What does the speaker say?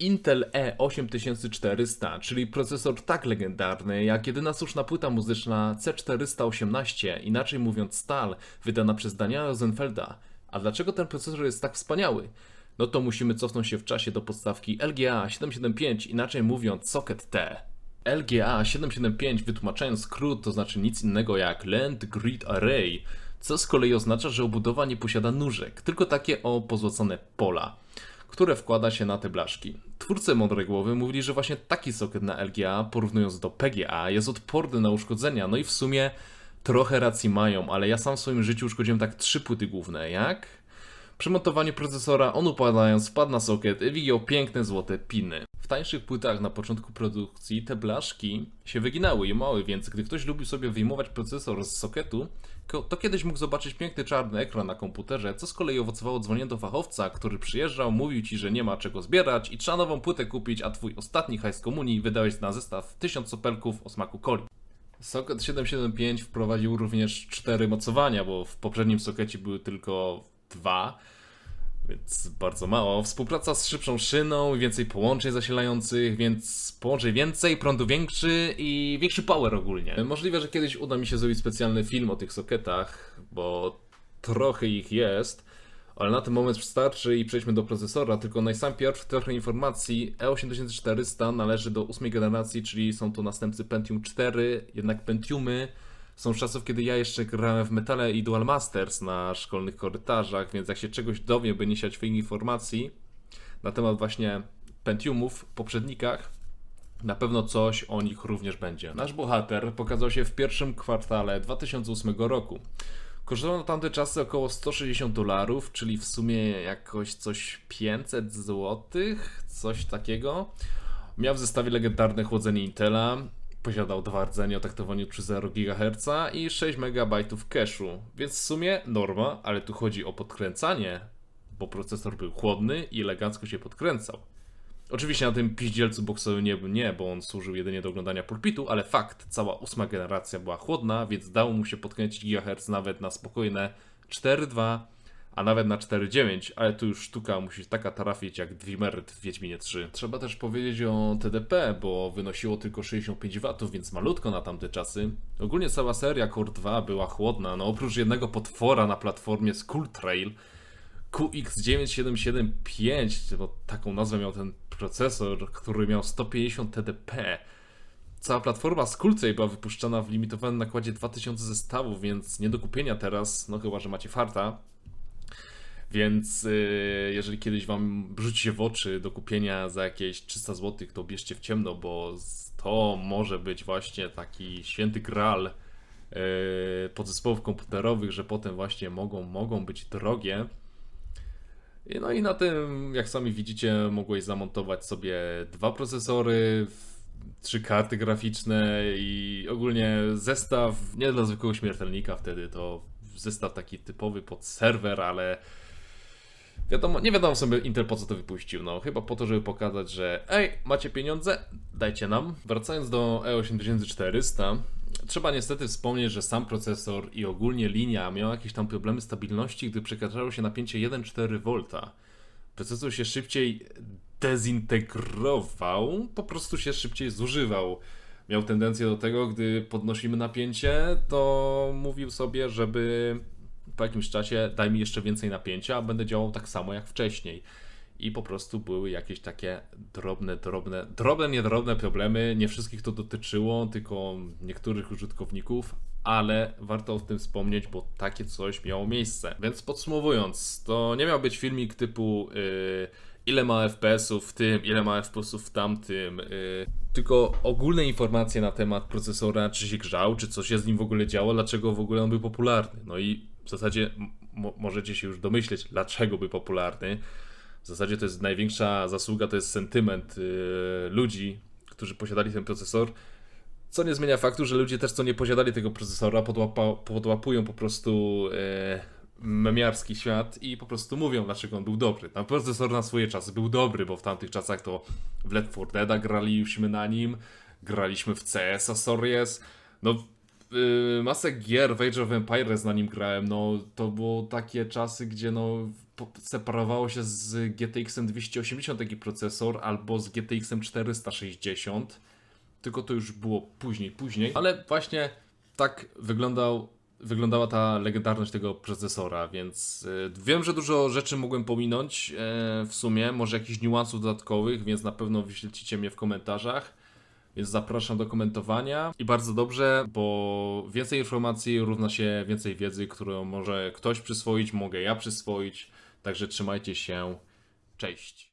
Intel E E8400, czyli procesor tak legendarny jak jedyna słuszna płyta muzyczna C418, inaczej mówiąc stal, wydana przez Daniela Rosenfelda. A dlaczego ten procesor jest tak wspaniały? No to musimy cofnąć się w czasie do podstawki LGA 775, inaczej mówiąc socket T. LGA 775 wytłumaczając skrót to znaczy nic innego jak Land Grid Array, co z kolei oznacza, że obudowa nie posiada nóżek, tylko takie o pozłocone pola które wkłada się na te blaszki. Twórcy mądrej głowy mówili, że właśnie taki soket na LGA, porównując do PGA, jest odporny na uszkodzenia, no i w sumie trochę racji mają, ale ja sam w swoim życiu uszkodziłem tak trzy płyty główne, jak? Przy montowaniu procesora on upadając wpadł na soket i widział piękne złote piny. W tańszych płytach na początku produkcji te blaszki się wyginały i mały, więc gdy ktoś lubił sobie wyjmować procesor z soketu, ko- to kiedyś mógł zobaczyć piękny czarny ekran na komputerze, co z kolei owocowało dzwonieniem do fachowca, który przyjeżdżał, mówił ci, że nie ma czego zbierać i trzeba nową płytę kupić, a twój ostatni hajs komunii wydałeś na zestaw 1000 sopelków o smaku coli. Socket 775 wprowadził również cztery mocowania, bo w poprzednim sokecie były tylko dwa, więc bardzo mało. Współpraca z szybszą szyną więcej połączeń zasilających, więc połączeń więcej, prądu większy i większy power ogólnie. Możliwe, że kiedyś uda mi się zrobić specjalny film o tych soketach, bo trochę ich jest. Ale na ten moment wystarczy i przejdźmy do procesora, tylko najpierw trochę informacji. E E8400 należy do ósmej generacji, czyli są to następcy Pentium 4, jednak Pentiumy są z czasów, kiedy ja jeszcze grałem w Metale i Dual Masters na szkolnych korytarzach, więc jak się czegoś dowiem, by nie siać fake informacji na temat właśnie Pentiumów w poprzednikach, na pewno coś o nich również będzie. Nasz bohater pokazał się w pierwszym kwartale 2008 roku. Kosztował na tamte czasy około 160 dolarów, czyli w sumie jakoś coś 500 złotych, coś takiego. Miał w zestawie legendarne chłodzenie Intela, posiadał dwa rdzenie o taktowaniu 3,0 GHz i 6 MB cache'u, więc w sumie norma, ale tu chodzi o podkręcanie, bo procesor był chłodny i elegancko się podkręcał. Oczywiście na tym piździelcu boksowym nie, nie, bo on służył jedynie do oglądania pulpitu, ale fakt, cała ósma generacja była chłodna, więc dało mu się podkręcić GHz nawet na spokojne 4.2, a nawet na 4.9, ale tu już sztuka musi taka trafić jak Dwimert w Wiedźminie 3. Trzeba też powiedzieć o TDP, bo wynosiło tylko 65 W, więc malutko na tamte czasy. Ogólnie cała seria Core 2 była chłodna, no oprócz jednego potwora na platformie Skull Trail, QX9775, bo taką nazwę miał ten procesor, który miał 150 TDP. Cała platforma Skulltrail była wypuszczana w limitowanym nakładzie 2000 zestawów, więc nie do kupienia teraz, no chyba, że macie farta. Więc yy, jeżeli kiedyś wam rzuci się w oczy do kupienia za jakieś 300 zł, to bierzcie w ciemno, bo to może być właśnie taki święty gral yy, podzespołów komputerowych, że potem właśnie mogą, mogą być drogie. No i na tym, jak sami widzicie, mogłeś zamontować sobie dwa procesory, trzy karty graficzne i ogólnie zestaw nie dla zwykłego śmiertelnika wtedy, to zestaw taki typowy pod serwer, ale wiadomo, nie wiadomo sobie Intel po co to wypuścił, no chyba po to, żeby pokazać, że ej, macie pieniądze, dajcie nam. Wracając do E E8400, trzeba niestety wspomnieć, że sam procesor i ogólnie linia miał jakieś tam problemy stabilności, gdy przekraczało się napięcie 1,4 V. Procesor się szybciej dezintegrował, po prostu się szybciej zużywał. Miał tendencję do tego, gdy podnosimy napięcie, to mówił sobie, żeby po jakimś czasie daj mi jeszcze więcej napięcia, a będę działał tak samo jak wcześniej. I po prostu były jakieś takie drobne, drobne, drobne, niedrobne problemy. Nie wszystkich to dotyczyło, tylko niektórych użytkowników, ale warto o tym wspomnieć, bo takie coś miało miejsce. Więc podsumowując, to nie miał być filmik typu yy, ile ma FPS-ów w tym, ile ma FPS-ów w tamtym, yy, tylko ogólne informacje na temat procesora, czy się grzał, czy coś się z nim w ogóle działo, dlaczego w ogóle on był popularny. No i w zasadzie mo- możecie się już domyśleć, dlaczego był popularny. W zasadzie to jest największa zasługa, to jest sentyment yy, ludzi, którzy posiadali ten procesor. Co nie zmienia faktu, że ludzie też, co nie posiadali tego procesora, podłapa, podłapują po prostu e, memiarski świat i po prostu mówią, dlaczego on był dobry. Ten procesor na swoje czasy był dobry, bo w tamtych czasach to w Left 4 Deada graliśmy na nim, graliśmy w CS-a. No, yy, masę gier w Age of Empires na nim grałem, no to było takie czasy, gdzie no separowało się z GTX 280 taki procesor albo z GTX 460, tylko to już było później, później, ale właśnie tak wyglądał, wyglądała ta legendarność tego procesora, więc y, wiem, że dużo rzeczy mogłem pominąć e, w sumie, może jakichś niuansów dodatkowych, więc na pewno wyślecicie mnie w komentarzach. Więc zapraszam do komentowania i bardzo dobrze, bo więcej informacji równa się więcej wiedzy, którą może ktoś przyswoić, mogę ja przyswoić. Także trzymajcie się. Cześć.